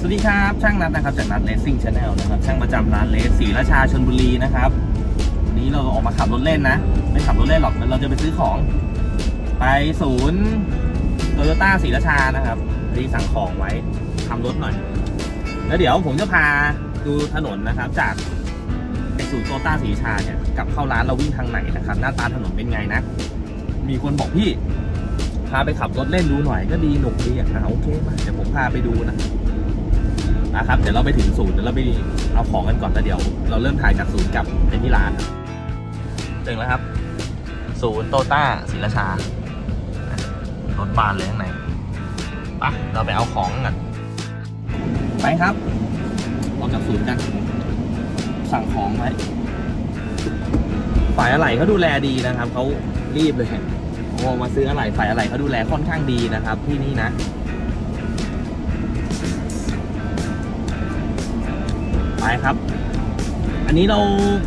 สวัสดีครับ ช่างนัดนะครับจากนัดเลสซิ่งชาแนลนะครับช่างประจำร้านเลสศรีราชาชนบุรีนะครับวันนี้เราออกมาขับรถเล่นนะ ไม่ขับรถเล่นหรอกเราจะไปซื้อของ ไปศูนย์โตโยต้าศรีราชานะครับที่สั่งของไว้ทำรถหน่อย แล้วเดี๋ยวผมจะพาดูถนนนะครับ จากไอศูนย์โตโยต้าศรีราชาเนี่ยกลับเข้าร้านเราวิ่งทางไหนนะครับ หน้าตาถนนเป็นไงนะ มีคนบอกพี่พาไปขับรถเล่นดูหน่อยก็ดีหนุกดีอะอะโอเคมาเดี๋ยวผมพาไปดูนะ นะครับเดี๋ยวเราไปถึงศูนย์เดี๋ยวเราไปเอาของกันก่อนแล้วเดี๋ยว เราเริ่มถ่ายจากศูนย์กลับไปที่ร้านถึงแล้วครับ ศูนย์โตต้าศรีราชารถบานเลยข้างในปะเราไปเอาของกันไปครับออกจากศูนย์กัน สั่งของไว้ฝ่ายอะไหล่เขาดูแลดีนะครับเขารีบเลยโอ้มาซื้ออะไหล่ฝ่ายอะไหล่เขาดูแลค่อนข้างดีนะครับ ที่นี่นะ ไปครับ อันนี้เรา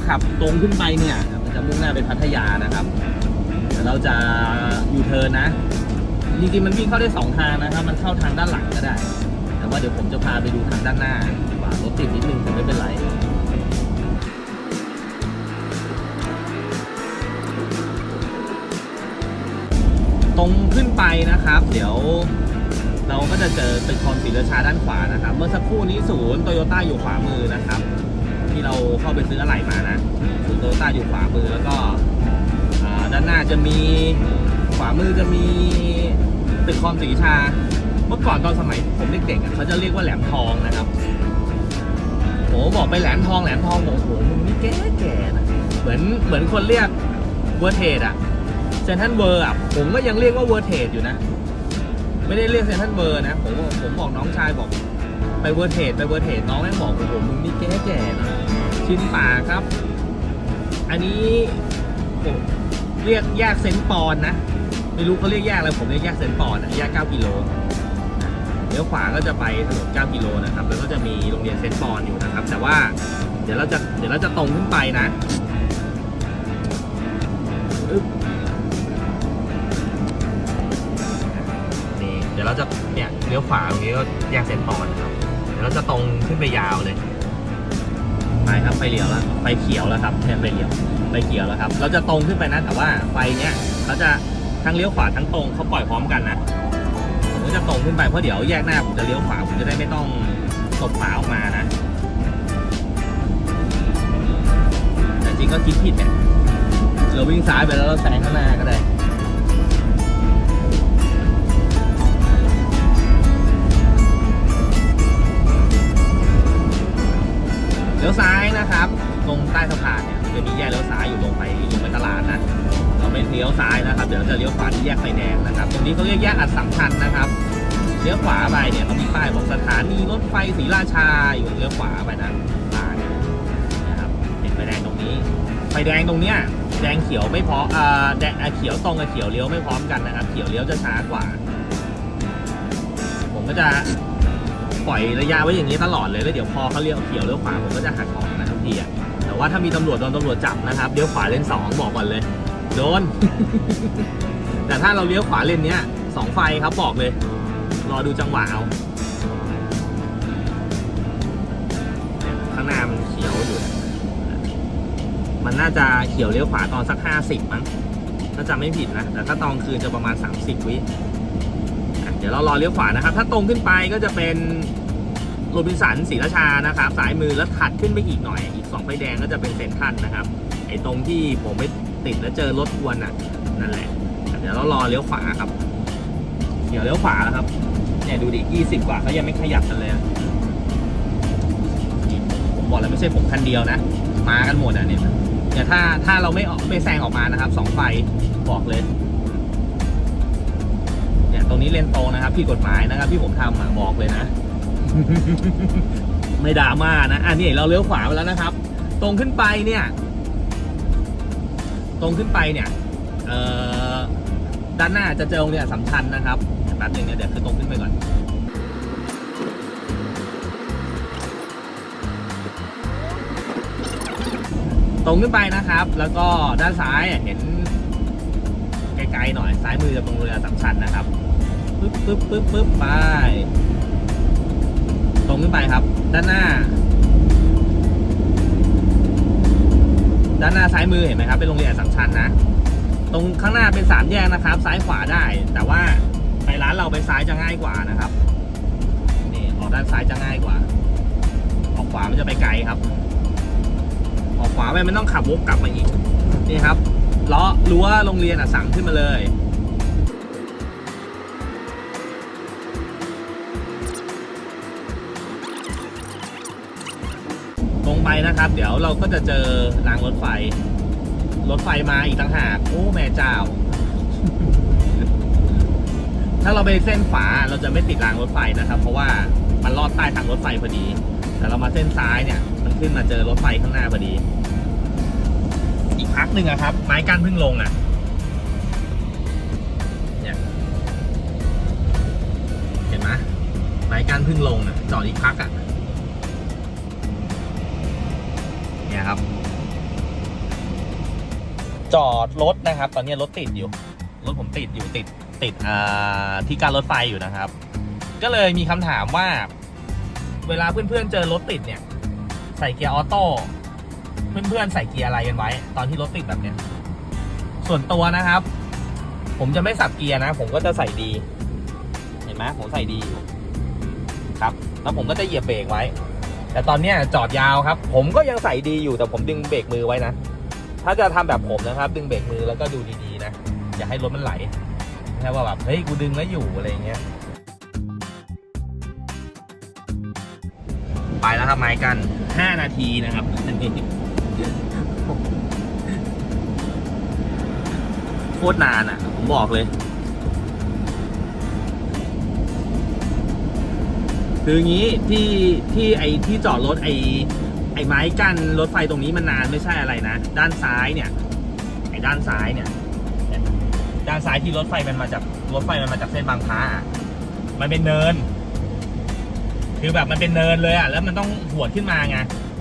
ขับตรงขึ้นไปเนี่ย มันจะมุ่งหน้าไปพัทยานะครับเดี๋ยวเราจะยูเทิร์นนะ จริงๆมันวิ่งเข้าได้สองทางนะครับ มันเข้าทางด้านหลังก็ได้ แต่ว่าเดี๋ยวผมจะพาไปดูทางด้านหน้าดีกว่ารถติดนิดนึงแต่ไม่เป็นไรตรงขึ้นไปนะครับ เดี๋ยว เราก็จะเจอตึกคอนศรีราชาด้านขวานะครับ เมื่อสักครู่นี้ศูนย์โตโยต้าอยู่ขวามือนะครับ ที่เราเข้าไปซื้ออะไหล่มานะศูนย์โตโยต้าอยู่ขวามือแล้วก็ด้านหน้าจะมีขวามือจะมีตึกคอนศรีราชา เมื่อก่อนตอนสมัยผมเด็กๆเขาจะเรียกว่าแหลมทองนะครับโหบอกไปแหลมทองแหลมทองบอกโหมึงนี่แก่แก่นะเหมือนเหมือนคนเรียกเวอร์เทดอะเซนทันเวอร์อะผมก็ยังเรียกว่าเวอร์เทดอยู่นะ ไม่ได้เรียกเซนทรัลเบอร์นะ ผมผมบอกน้องชายบอก ไปเวอร์เทดไปเวอร์เทดน้องแม่งบอกโอ้โหมึงนี่แก่แก่นะชิ้นป่าครับ อันนี้ผมเรียกแยกเซนปอนนะ ไม่รู้เขาเรียกแยกอะไรผมเรียกแยกเซนปอนนะแยก 9 กิโลนะเลี้ยวขวาก็จะไปถนน 9 กิโลนะครับ แล้วก็จะมีโรงเรียนเซนปอนอยู่นะครับ แต่ว่าเดี๋ยวเราจะเดี๋ยวเราจะตรงขึ้นไปนะ จะเนี่ยเลี้ยวขวาตรงนี้ก็แยกเซนตอนครับเดี๋ยวเราจะตรงขึ้นไปยาวเลยไปครับไฟเหลียวแล้วไฟเขียวแล้วครับแทนไฟเหลียวไฟเขียวแล้วครับ เราจะตรงขึ้นไปนะแต่ว่าไฟเนี้ยเขาจะทั้งเลี้ยวขวาทั้งตรงเขาปล่อยพร้อมกันนะผมก็จะตรงขึ้นไปเพราะเดี๋ยวแยกหน้าผมจะเลี้ยวขวาผมจะได้ไม่ต้องตบขวาออกมานะแต่จริงก็คิดผิดเนี่ยเราวิ่งซ้ายไปแล้วเราแซงข้างหน้าก็ได้ ไฟศรีราชาอยู่เลี้ยวขวาไปนะป้ายนะครับเห็นไฟแดงตรงนี้ ไฟแดงตรงเนี้ยแดงเขียวไม่พออ่าแดงเขียวตรงกับเขียวเลี้ยวไม่พร้อมกันนะครับ เขียวเลี้ยวจะช้ากว่า ผมก็จะปล่อยระยะไว้อย่างนี้ตลอดเลยแล้วเดี๋ยวพอเขาเลี้ยวเขียวเลี้ยวขวาผมก็จะหักออกนะทุกทีอะแต่ว่าถ้ามีตำรวจโดนตำรวจจับนะครับเลี้ยวขวาเลนสองบอกก่อนเลยโดน แต่ถ้าเราเลี้ยวขวาเลนเนี้ยสองไฟครับบอกเลย รอดูจังหวะเอา น่าจะเขียวเลี้ยวขวาตอนสักห้าสิบมั้งถ้าจำไม่ผิดนะ แต่ถ้าตอนคืนจะประมาณ 30 วิเดี๋ยวเรารอเลี้ยวขวานะครับ ถ้าตรงขึ้นไปก็จะเป็นโรบินสันศรีราชานะครับ สายมือแล้วถัดขึ้นไปอีกหน่อย อีกสองไฟแดงก็จะเป็นเซนทันนะครับ ไอ้ตรงที่ผมไปติดแล้วเจอรถกวนอะ นั่นแหละ เดี๋ยวเรารอเลี้ยวขวาครับ เดี๋ยวเลี้ยวขวาแล้วครับ เนี่ยดูดิยี่สิบกว่าเขายังไม่ขยับกันเลยผมบอกแล้วไม่ใช่ผมคันเดียวนะ มากันหมดอะเนี่ย เนี่ยถ้าถ้าเราไม่ออกไม่แซงออกมานะครับสองไฟบอกเลยเนี่ยตรงนี้เลนโตนะครับผิดกฎหมายนะครับที่ผมทำอะบอกเลยนะ ไม่ดราม่านะอันนี้เราเลี้ยวขวาไปแล้วนะครับ ตรงขึ้นไปเนี่ย ตรงขึ้นไปเนี่ยด้านหน้าจะเจอโรงเรียนสสัมชัญนะครับแป๊บหนึงเนี่ยเดี๋ยวคือตรงขึ้นไปก่อน รงขึ้นไปนะครับ แล้วก็ด้านซ้ายเห็นไกลๆหน่อยซ้ายมือจะตรงเรือสามชั้นนะครับปึ๊บปึ๊บปึ๊บปึ๊บไป ตรงขึ้นไปครับ ด้านหน้า ด้านหน้าซ้ายมือเห็นไหมครับ เป็นโรงเรียนอัสสัมชัญนะ ตรงข้างหน้าเป็นสามแยกนะครับ ซ้ายขวาได้ แต่ว่าไปร้านเราไปซ้ายจะง่ายกว่านะครับนี่ออกด้านซ้ายจะง่ายกว่า ออกขวามันจะไปไกลครับ วาไปมันต้องขับวกกลับมาอีกนี่ครับล้อรั้วโรงเรียนอะสั่งขึ้นมาเลยตรงไปนะครับ เดี๋ยวเราก็จะเจอรางรถไฟ รถไฟมาอีกต่างหากโอ้แม่เจ้า ถ้าเราไปเส้นฝาเราจะไม่ติดรางรถไฟนะครับ เพราะว่ามันลอดใต้ทางรถไฟพอดี แต่เรามาเส้นซ้ายเนี่ย มันขึ้นมาเจอรถไฟข้างหน้าพอดี หนึ่งอะครับ ไม้กั้นเพิ่งลงอะเนี่ยเห็นไหมไม้กั้นเพิ่งลงอะจอดอีกพักอะเนี่ยครับ จอดรถนะครับ ตอนนี้รถติดอยู่ รถผมติดอยู่ติดติดที่การรถไฟอยู่นะครับ ก็เลยมีคำถามว่า เวลาเพื่อนๆเจอรถติดเนี่ย ใส่เกียร์ออโต้ เพื่อนๆใส่เกียร์อะไรกันไว้ ตอนที่รถติดแบบเนี้ย ส่วนตัวนะครับ ผมจะไม่สับเกียร์นะ ผมก็จะใส่ดี เห็นไหมผมใส่ดีอยู่ครับ แล้วผมก็จะเหยียบเบรกไว้ แต่ตอนเนี้ยจอดยาวครับ ผมก็ยังใส่ดีอยู่แต่ผมดึงเบรกมือไว้นะถ้าจะทำแบบผมนะครับ ดึงเบรกมือแล้วก็ดูดีๆนะอย่าให้รถมันไหลไม่ว่าแบบเฮ้ยกูดึงแล้วอยู่อะไรเงี้ยไปแล้วครับไม้กัน 5 นาทีนะครับ โคตรนานอะ ผมบอกเลย คืองี้ที่ที่ไอที่จอดรถไอไอไม้กั้นรถไฟตรงนี้มันนานไม่ใช่อะไรนะ ด้านซ้ายเนี่ย ไอด้านซ้ายเนี่ย ด้านซ้ายที่รถไฟมันมาจากรถไฟมันมาจากเส้นบางพระอะมันเป็นเนิน คือแบบมันเป็นเนินเลยอะ แล้วมันต้องหัวขึ้นมาไง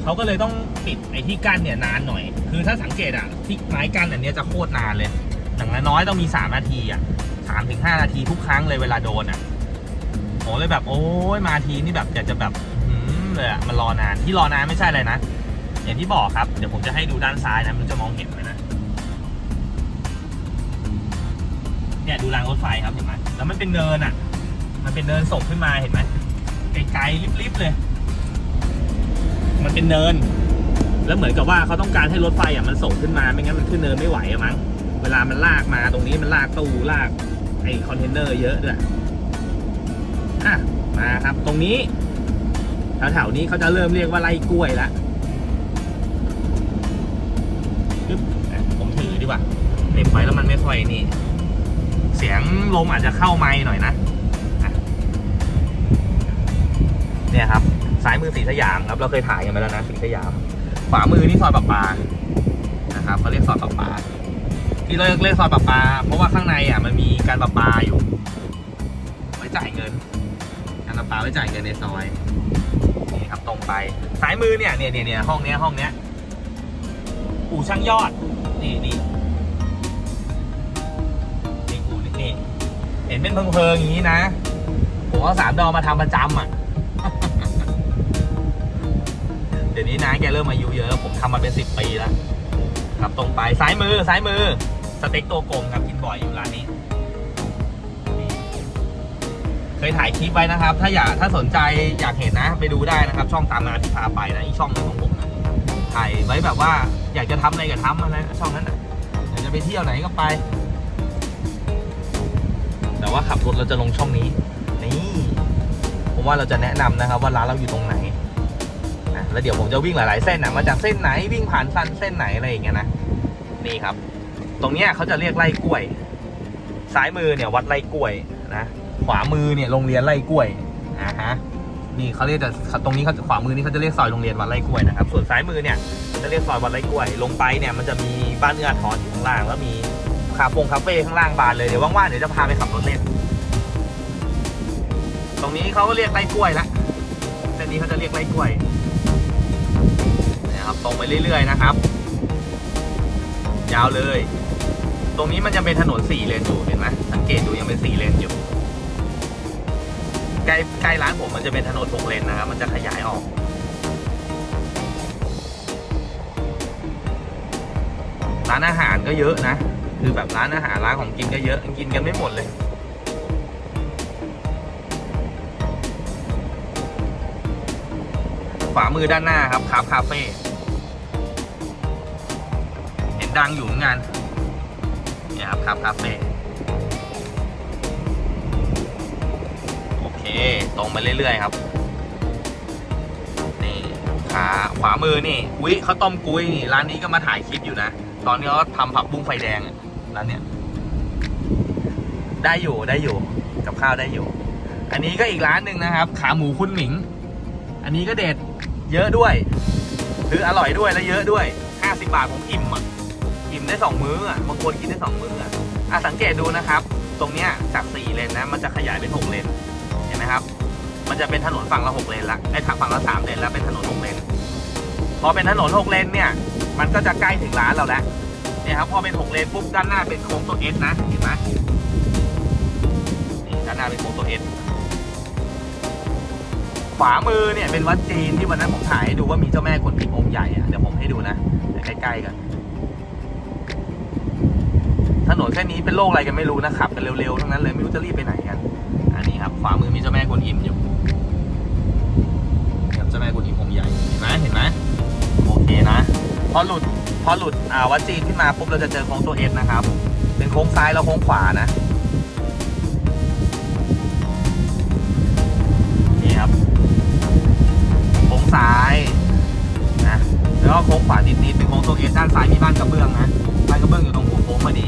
เขาก็เลยต้องปิดไอ้ที่กั้นเนี่ยนานหน่อย คือถ้าสังเกตอะที่ไม้กั้นอันเนี้ยจะโคตรนานเลยอย่างน้อยต้องมีสามนาทีอะสามถึงห้านาทีทุกครั้งเลยเวลาโดนอะโอ้เลยแบบโอ้ยมาทีนี่แบบอยากจะแบบหืมเลยอะมันรอนานที่รอนานไม่ใช่อะไรนะ อย่างที่บอกครับ เดี๋ยวผมจะให้ดูด้านซ้ายนะมันจะมองเห็นไหมนะเนี่ยดูรางรถไฟครับเห็นไหมแล้วมันเป็นเนินอะ มันเป็นเนินส่งขึ้นมาเห็นไหมไกลๆริบๆเลย มันเป็นเนิน แล้วเหมือนกับว่าเขาต้องการให้รถไฟอะมันส่งขึ้นมาไม่งั้นมันขึ้นเนินไม่ไหวอะมั้งเวลามันลากมาตรงนี้มันลากตู้ลากไอ้คอนเทนเนอร์เยอะด้วยอะมาครับ ตรงนี้แถวๆนี้เขาจะเริ่มเรียกว่าไล่กล้วยละผมถือดีกว่าเหน็บไว้แล้วมันไม่ค่อยนี่ เสียงลมอาจจะเข้าไม้หน่อยนะเนี่ยครับ ซ้ายมือสีสยามครับเราเคยถ่ายกันไปแล้วนะสีสยาม ขวามือนี่ซอยปะปานะครับเขาเรียกซอยปะปาที่เราเรียกซอยปะปาเพราะว่าข้างในอะมันมีการปะปาอยู่ ไว้จ่ายเงิน การปะปาไว้จ่ายเงินในซอยนี่ครับตรงไปซ้ายมือเนี่ยเนี่ยเนี่ยห้องเนี้ยห้องเนี้ยอู่ช่างยอดนี่นี่นี่อู่นี่นี่เห็นเป็นเพิงๆอย่างนี้นะผมเอาสามดอมาทำประจำอะ ริ่มอายุเยอะแล้วผมทำมาเป็นสิบปีแล้วครับตรงไปซ้ายมือซ้ายมือสเต็กตัวกลมครับกินบ่อยอยู่ร้านนี้ เคยถ่ายคลิปไว้นะครับ ถ้าอยากถ้าสนใจอยากเห็นนะ ไปดูได้นะครับ ช่องตามนาที่พาไปนะอีกช่องนึงของผมนะถ่ายไว้แบบว่าอยากจะทำอะไรก็ทำนะช่องนั้นนะอยากจะไปเที่ยวไหนก็ไป แต่ว่าขับรถเราจะลงช่องนี้ นี่ผมว่าเราจะแนะนำนะครับ ว่าร้านเราอยู่ตรงไหน แล้วเดี๋ยวผมจะวิ่งหลาย ๆ เส้นนะมาจากเส้นไหนวิ่งผ่านสันเส้นไหนอะไรอย่างเงี้ยนะนี่ครับ ตรงเนี้ยเขาจะเรียกไร่กล้วย ซ้ายมือเนี่ยวัดไร่กล้วยนะขวามือเนี่ยโรงเรียนไร่กล้วยอ่าฮะนี่เขาเรียกจะตรงนี้เขาขวามือนี่เขาจะเรียกซอยโรงเรียนวัดไร่กล้วยนะครับ ส่วนซ้ายมือเนี่ยจะเรียกซอยวัดไร่กล้วย ลงไปเนี่ยมันจะมีบ้านเอื้อทอนอยู่ข้างล่างแล้วมีคาเฟงคาเฟ่ข้างล่างบานเลยเดี๋ยวว่างๆเดี๋ยวจะพาไปขับรถเล่นตรงนี้เขาก็เรียกไร่กล้วยละเส้นนี้เขาจะเรียกไร่กล้วย นะครับ ตรงไปเรื่อย ๆ นะครับ ยาวเลย ตรงนี้มันจะเป็นถนนสี่เลนอยู่เห็นไหมสังเกตดูยังเป็นสี่เลนอยู่ใกล้ใกล้ร้านผมมันจะเป็นถนนหกเลนนะครับ มันจะขยายออกร้านอาหารก็เยอะนะ คือแบบร้านอาหารร้านของกินก็เยอะกินกันไม่หมดเลย ขวามือด้านหน้าครับคาบคาเฟ่ ดังอยู่เหมือนกันเนี่ยครับคาบคาเฟ่โอเค ตรงไปเรื่อยๆครับ นี่ขาขวามือนี่อุ้ยเขาต้มกุ้ยนี่ร้านนี้ก็มาถ่ายคลิปอยู่นะ ตอนนี้เขาทำผักบุ้งไฟแดงร้านเนี้ยได้อยู่ได้อยู่กับข้าวได้อยู่ อันนี้ก็อีกร้านหนึ่งนะครับ ขาหมูคุณหมิง อันนี้ก็เด็ดเยอะด้วยคืออร่อยด้วยและเยอะด้วย 50 บาทผมอิ่มอะ อิ่มได้สองมื้ออะบางคนกินได้สองมื้ออะอะสังเกตดูนะครับ ตรงเนี้ยจากสี่เลนนะ มันจะขยายเป็นหกเลน เห็นไหมครับ มันจะเป็นถนนฝั่งละหกเลนละไอ้ทางฝั่งละสามเลนแล้วเป็นถนนหกเลน พอเป็นถนนหกเลนเนี่ย มันก็จะใกล้ถึงร้านเราแล้ว เนี่ยครับ พอเป็นหกเลนปุ๊บด้านหน้าเป็นโค้งตัวเอสนะ เห็นไหมนี่ด้านหน้าเป็นโค้งตัวเอสขวามือเนี่ยเป็นวัดจีนที่วันนั้นผมถ่ายให้ดูว่ามีเจ้าแม่กวนอิมองค์ใหญ่อะเดี๋ยวผมให้ดูนะเดี๋ยวใกล้ๆกัน นนแค่นี้เป็นโรคอะไรกันไม่รู้นะขับกันเร็วๆทั้งนั้นเลยไม่รู้จะรีบไปไหนกัน อันนี้ครับขวามือมีเจ้าแม่กวนอิมอยู่เจ้าแม่กวนอิมองค์ใหญ่เห็นไหมเห็นไหมโอเคนะพอหลุดพอหลุดอ่าวัดจีนขึ้นมาปุ๊บเราจะเจอโค้งตัวเอสนะครับ เป็นโค้งซ้ายแล้วโค้งขวานะนี่ครับโค้งซ้ายนะแล้วก็โค้งขวานิดๆเป็นโค้งตัวเอสด้านซ้ายมีบ้านกระเบื้องนะบ้านกระเบื้องอยู่ตรงหัวโค้งพอดี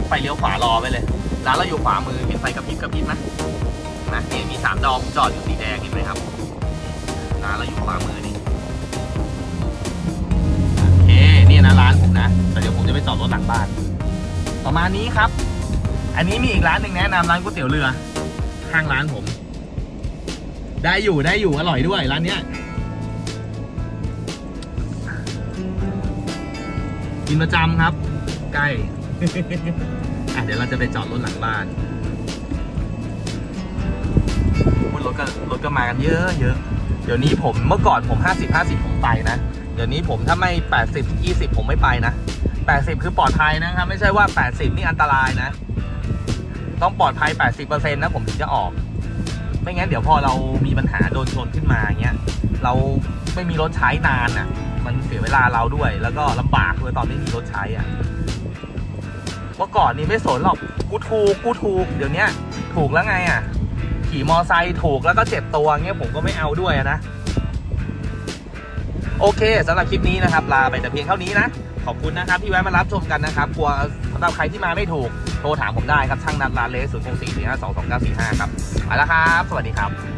กไฟเลี้ยวขวารอไว้เลย ร้านเราอยู่ขวามือเห็นไฟกระพริบกระพริบไหมนะเนี่มีสามดอกจอดอยู่สีแดงเห็นไหมครับ ร้านเราอยู่ขวามือนี่โอเคนี่นะร้านผมนะแต่เดี๋ยวผมจะไปจอดรถหลังบ้าน ประมาณนี้ครับ อันนี้มีอีกร้านหนึ่งแนะนำร้านก๋วยเตี๋ยวเรือข้างร้านผม ได้อยู่ได้อยู่อร่อยด้วยร้านเนี้ยกินประจำครับใกล้ อะเดี๋ยวเราจะไปจอดรถหลังบ้านรถก็รถก็มากันเยอะเยอะ เดี๋ยวนี้ผมเมื่อก่อนผม 50 50 ผมไปนะ เดี๋ยวนี้ผมถ้าไม่ 80 20 ผมไม่ไปนะ 80 คือปลอดภัยนะครับ ไม่ใช่ว่า 80 นี่อันตรายนะ ต้องปลอดภัย 80%นะผมถึงจะออก ไม่งั้นเดี๋ยวพอเรามีปัญหาโดนชนขึ้นมาเงี้ย เราไม่มีรถใช้นานอะ มันเสียเวลาเราด้วย แล้วก็ลำบากด้วยตอนไม่มีรถใช้อะ เมื่อก่อนนี่ไม่สนหรอกกูถูกกูถูกเดี๋ยวนี้ถูกแล้วไงอะ ขี่มอไซค์ถูกแล้วก็เจ็บตัวเงี้ยผมก็ไม่เอาด้วยนะ โอเคสำหรับคลิปนี้นะครับ ลาไปแต่เพียงเท่านี้นะ ขอบคุณนะครับที่แวะมารับชมกันนะครับกลัวสำหรับใครที่มาไม่ถูกโทรถามผมได้ครับช่างนัดร้านเลสศูนย์หกสี่สี่ห้าสองสองเก้าสี่ห้าครับไปแล้วครับ สวัสดีครับ